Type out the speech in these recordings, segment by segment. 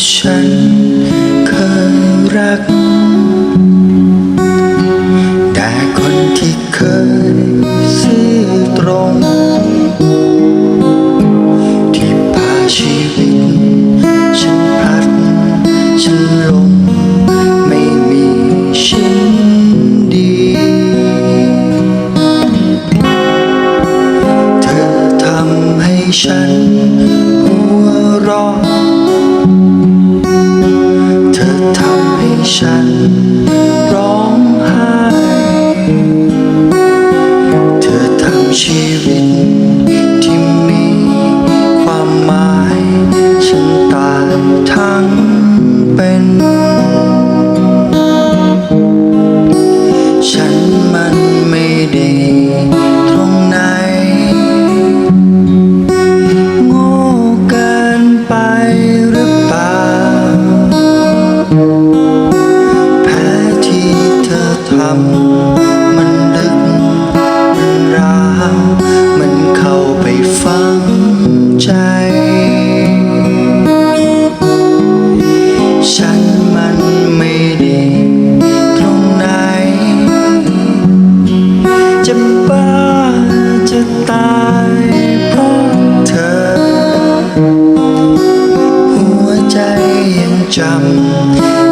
show. jump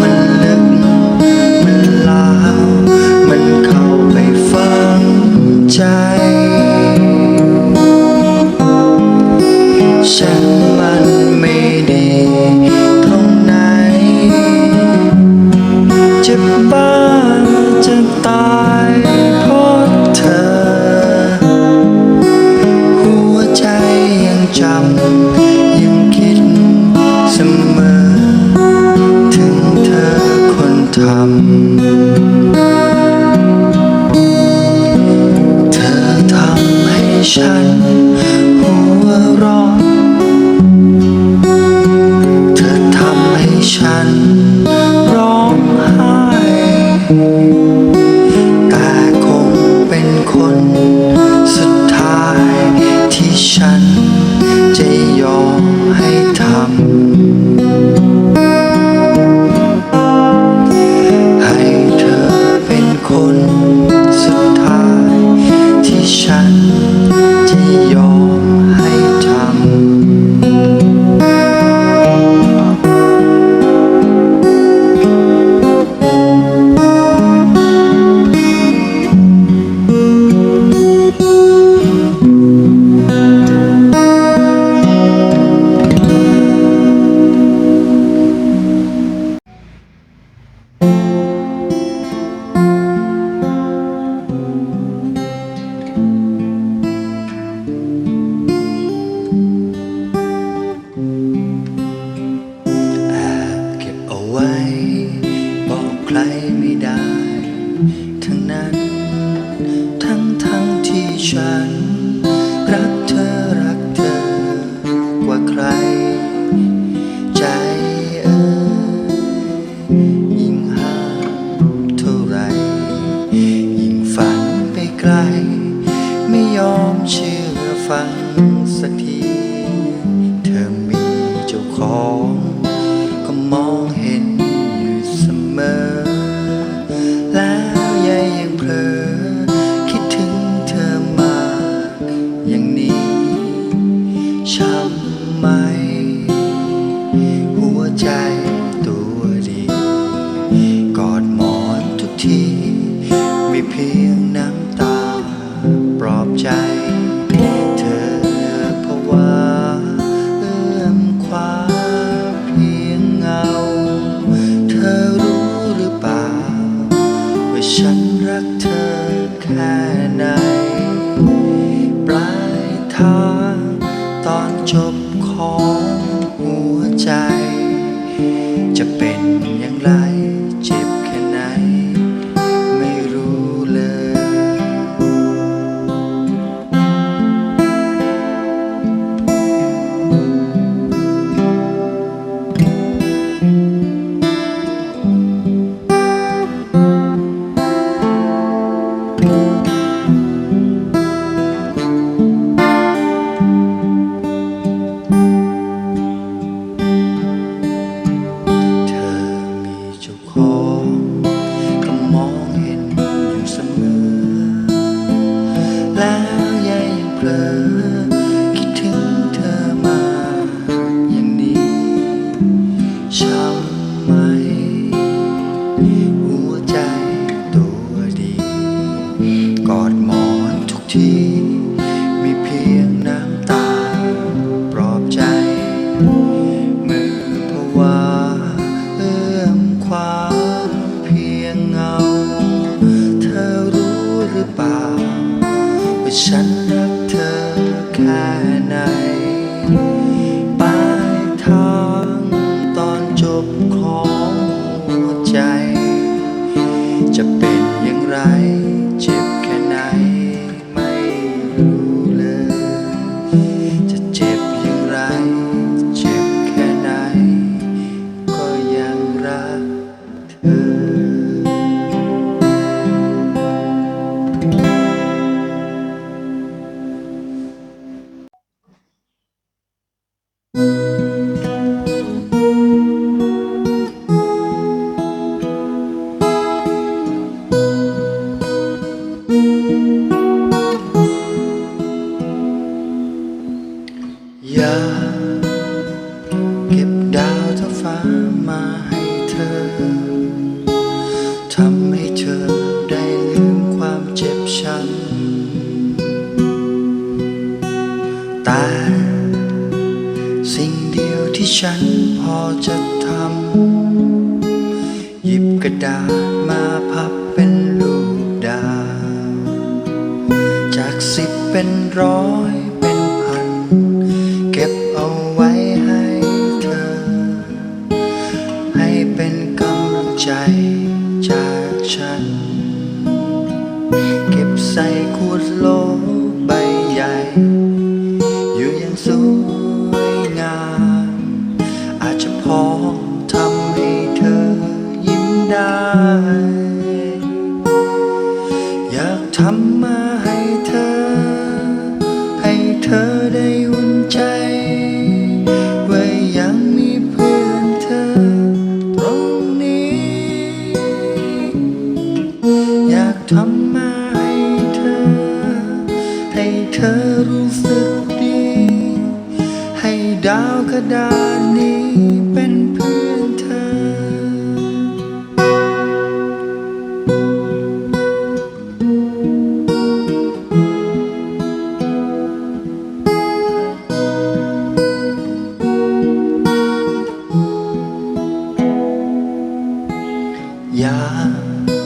มันลึก มันลามันเข้าไปฝังใจ ฉันมันไม่ดีตรงไหน จะบ้าจะตายเพราะเธอ หัวใจยังจำ ธรรม เธอทำให้ฉัน ใจ พอจะทำหยิบกระดาษ ธอรู้สึกดี ให้ดาวกระดานนี้เป็นพื่นเธอ อยาก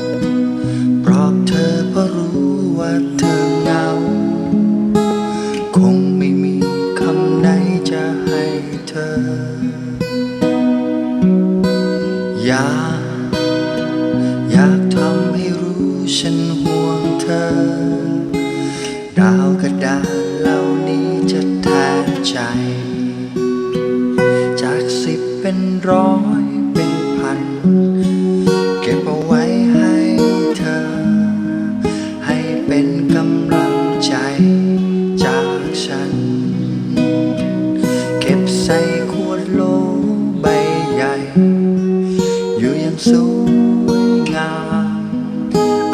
เป็นร้อยเป็นพัน เก็บเอาไว้ให้เธอ ให้เป็นกำลังใจจากฉัน เก็บใส่ขวดโลใบใหญ่ อยู่ยังสวยงาม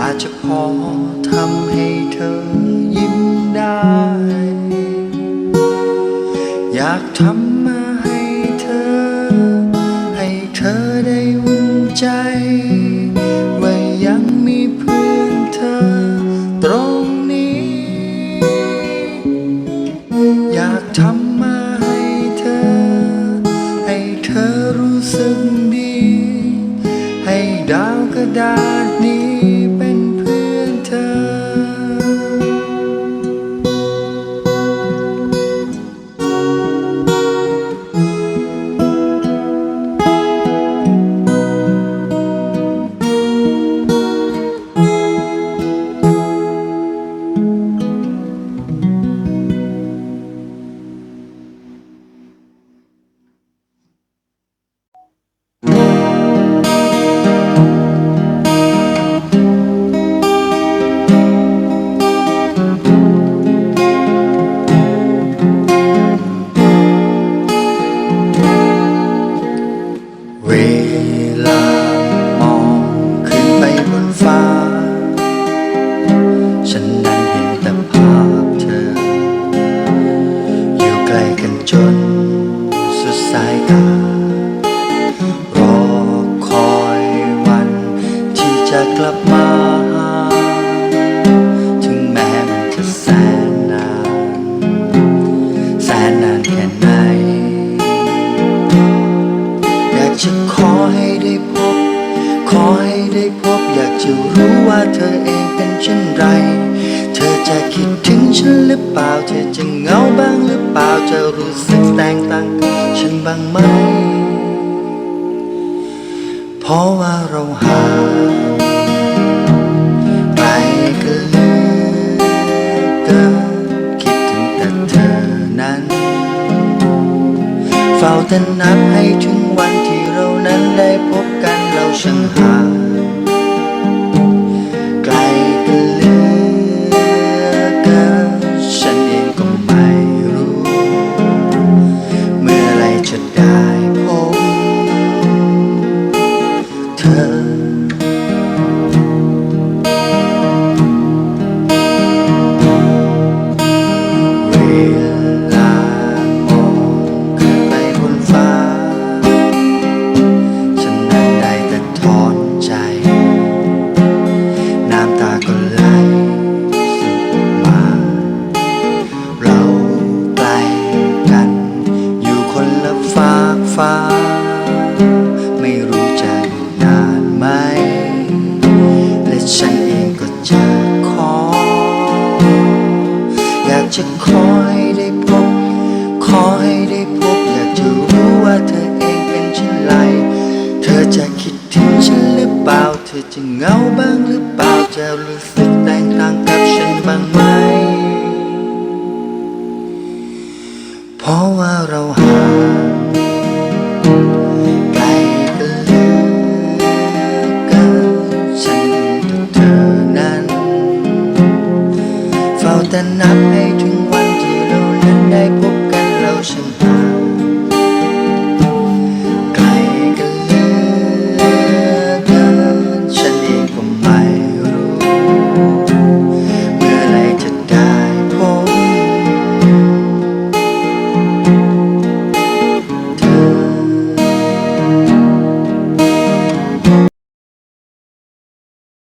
อาจจะพอทำให้เธอยิ้มได้ อยากทำ ปล่าเธอจะเงาบ้างหรือเปล่าจะรู้สึกแตกต่งกับฉันบ้างไหม เพราะว่าเราห่างไกลกันเลืกินคิดถึงแต่เธอนั้น เฝ้าแต่นับให้ถึงวันที่เรานั้นได้พบกันเราช่างหา จะเหงาบ้างหรือเปล่าจะรู้สึกแตกต่างกับฉันบ้างไหม เพราะว่าเราห่างไกลกันเหลือเกินฉันกับเธอนั้นเฝ้าแต่นับให้ถึงวันที่เรานั้นได้พบ